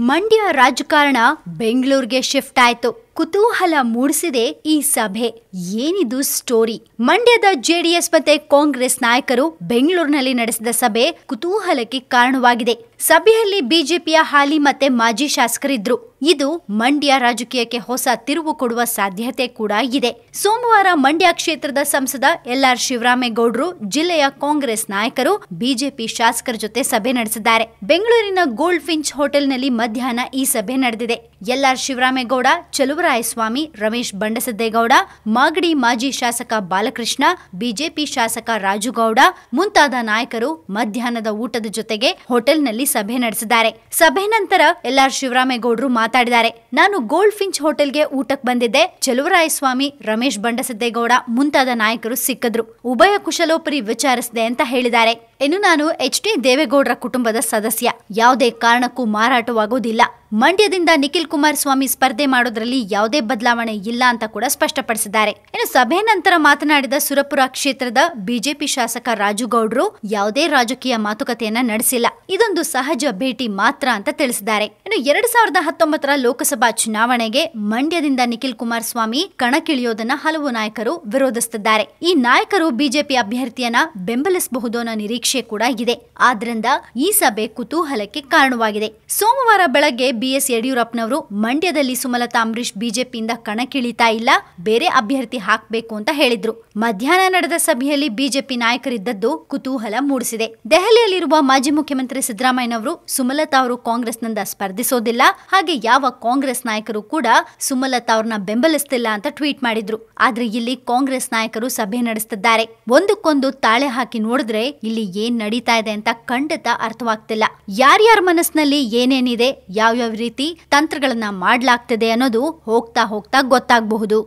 ಮಂಡ್ಯ ರಾಜಕಾರಣ ಬೆಂಗಳೂರಿಗೆ ಶಿಫ್ಟ್ ಆಯ್ತು. ಕುತೂಹಲ ಮೂಡಿಸಿದೆ ಈ ಸಭೆ. ಏನಿದು ಸ್ಟೋರಿ? ಮಂಡ್ಯದ ಜೆಡಿಎಸ್ ಮತ್ತೆ ಕಾಂಗ್ರೆಸ್ ನಾಯಕರು ಬೆಂಗಳೂರಿನಲ್ಲಿ ನಡೆಸಿದ ಸಭೆ ಕುತೂಹಲಕ್ಕೆ ಕಾರಣವಾಗಿದೆ. ಸಭೆಯಲ್ಲಿ ಬಿಜೆಪಿಯ ಹಾಲಿ ಮತ್ತೆ ಮಾಜಿ ಶಾಸಕರಿದ್ರು. ಇದು ಮಂಡ್ಯ ರಾಜಕೀಯಕ್ಕೆ ಹೊಸ ತಿರುವು ಕೊಡುವ ಸಾಧ್ಯತೆ ಕೂಡ ಇದೆ. ಸೋಮವಾರ ಮಂಡ್ಯ ಕ್ಷೇತ್ರದ ಸಂಸದ ಎಲ್ ಆರ್ ಶಿವರಾಮೇಗೌಡರು, ಜಿಲ್ಲೆಯ ಕಾಂಗ್ರೆಸ್ ನಾಯಕರು, ಬಿಜೆಪಿ ಶಾಸಕರ ಜೊತೆ ಸಭೆ ನಡೆಸಿದ್ದಾರೆ. ಬೆಂಗಳೂರಿನ ಗೋಲ್ಡ್ ಫಿಂಚ್ ಹೋಟೆಲ್ನಲ್ಲಿ ಮಧ್ಯಾಹ್ನ ಈ ಸಭೆ ನಡೆದಿದೆ. ಎಲ್ ಆರ್ ಶಿವರಾಮೇಗೌಡ, ಚಲುವರಾಯಸ್ವಾಮಿ, ರಮೇಶ್ ಬಂಡಸದ್ದೇಗೌಡ, ಮಾಗಡಿ ಮಾಜಿ ಶಾಸಕ ಬಾಲಕೃಷ್ಣ, ಬಿಜೆಪಿ ಶಾಸಕ ರಾಜುಗೌಡ, ಮುಂತಾದ ನಾಯಕರು ಮಧ್ಯಾಹ್ನದ ಊಟದ ಜೊತೆಗೆ ಹೋಟೆಲ್ನಲ್ಲಿ ಸಭೆ ನಡೆಸಿದ್ದಾರೆ. ಸಭೆ ನಂತರ ಎಲ್ ಆರ್ ಶಿವರಾಮೇಗೌಡರು ಮಾತಾಡಿದ್ದಾರೆ. ನಾನು ಗೋಲ್ಡ್ ಫಿಂಚ್ ಹೋಟೆಲ್ಗೆ ಊಟಕ್ಕೆ ಬಂದಿದ್ದೆ. ಚಲುವರಾಯಸ್ವಾಮಿ, ರಮೇಶ್ ಬಂಡಸದ್ದೇಗೌಡ ಮುಂತಾದ ನಾಯಕರು ಸಿಕ್ಕಿದ್ರು. ಉಭಯ ಕುಶಲೋಪರಿ ವಿಚಾರಿಸಿದೆ ಅಂತ ಹೇಳಿದ್ದಾರೆ. ಇನ್ನು ನಾನು ಎಚ್ ಡಿ ದೇವೇಗೌಡರ ಕುಟುಂಬದ ಸದಸ್ಯ. ಯಾವುದೇ ಕಾರಣಕ್ಕೂ ಮಾರಾಟವಾಗುವುದಿಲ್ಲ. ಮಂಡ್ಯದಿಂದ ನಿಖಿಲ್ ಕುಮಾರಸ್ವಾಮಿ ಸ್ಪರ್ಧೆ ಮಾಡೋದ್ರಲ್ಲಿ ಯಾವುದೇ ಬದಲಾವಣೆ ಇಲ್ಲ ಅಂತ ಕೂಡ ಸ್ಪಷ್ಟಪಡಿಸಿದ್ದಾರೆ. ಇನ್ನು ಸಭೆ ನಂತರ ಮಾತನಾಡಿದ ಸುರಪುರ ಕ್ಷೇತ್ರದ ಬಿಜೆಪಿ ಶಾಸಕ ರಾಜುಗೌಡ್ರು ಯಾವುದೇ ರಾಜಕೀಯ ಮಾತುಕತೆಯನ್ನ ನಡೆಸಿಲ್ಲ. ಇದೊಂದು ಸಹಜ ಭೇಟಿ ಮಾತ್ರ ಅಂತ ತಿಳಿಸಿದ್ದಾರೆ. ಇನ್ನು ಎರಡ್ ಸಾವಿರದ ಹತ್ತೊಂಬತ್ತರ ಲೋಕಸಭಾ ಚುನಾವಣೆಗೆ ಮಂಡ್ಯದಿಂದ ನಿಖಿಲ್ ಕುಮಾರಸ್ವಾಮಿ ಕಣಕ್ಕಿಳಿಯೋದನ್ನ ಹಲವು ನಾಯಕರು ವಿರೋಧಿಸುತ್ತಿದ್ದಾರೆ. ಈ ನಾಯಕರು ಬಿಜೆಪಿ ಅಭ್ಯರ್ಥಿಯನ್ನ ಬೆಂಬಲಿಸಬಹುದು ಅನ್ನೋ ನಿರೀಕ್ಷೆ ಕೂಡ ಇದೆ. ಆದ್ರಿಂದ ಈ ಸಭೆ ಕುತೂಹಲಕ್ಕೆ ಕಾರಣವಾಗಿದೆ. ಸೋಮವಾರ ಬೆಳಗ್ಗೆ ಬಿಎಸ್ ಯಡಿಯೂರಪ್ಪನವರು, ಮಂಡ್ಯದಲ್ಲಿ ಸುಮಲತಾ ಅಂಬರೀಶ್ ಬಿಜೆಪಿಯಿಂದ ಕಣಕ್ಕಿಳಿತಾ ಇಲ್ಲ, ಬೇರೆ ಅಭ್ಯರ್ಥಿ ಹಾಕಬೇಕು ಅಂತ ಹೇಳಿದ್ರು. ಮಧ್ಯಾಹ್ನ ನಡೆದ ಸಭೆಯಲ್ಲಿ ಬಿಜೆಪಿ ನಾಯಕರಿದ್ದದ್ದು ಕುತೂಹಲ ಮೂಡಿಸಿದೆ. ದೆಹಲಿಯಲ್ಲಿರುವ ಮಾಜಿ ಮುಖ್ಯಮಂತ್ರಿ ಸಿದ್ದರಾಮಯ್ಯನವರು, ಸುಮಲತಾ ಅವರು ಕಾಂಗ್ರೆಸ್ನಿಂದ ಸ್ಪರ್ಧಿಸೋದಿಲ್ಲ, ಹಾಗೆ ಯಾವ ಕಾಂಗ್ರೆಸ್ ನಾಯಕರು ಕೂಡ ಸುಮಲತಾ ಅವ್ರನ್ನ ಬೆಂಬಲಿಸ್ತಿಲ್ಲ ಅಂತ ಟ್ವೀಟ್ ಮಾಡಿದ್ರು. ಆದ್ರೆ ಇಲ್ಲಿ ಕಾಂಗ್ರೆಸ್ ನಾಯಕರು ಸಭೆ ನಡೆಸುತ್ತಿದ್ದಾರೆ ಒಂದಕ್ಕೊಂದು ತಾಳೆ ಹಾಕಿ ನೋಡಿದ್ರೆ ಇಲ್ಲಿ ಏನ್ ನಡೀತಾ ಇದೆ ಅಂತ ಖಂಡಿತ ಅರ್ಥವಾಗ್ತಿಲ್ಲ. ಯಾರ್ಯಾರ ಮನಸ್ಸಿನಲ್ಲಿ ಏನೇನಿದೆ, ಯಾವ್ಯಾವ ರೀತಿ ತಂತ್ರಗಳನ್ನ ಮಾಡಲಾಗ್ತಿದೆ ಅನ್ನೋದು ಹೋಗ್ತಾ ಹೋಗ್ತಾ ಗೊತ್ತಾಗಬಹುದು.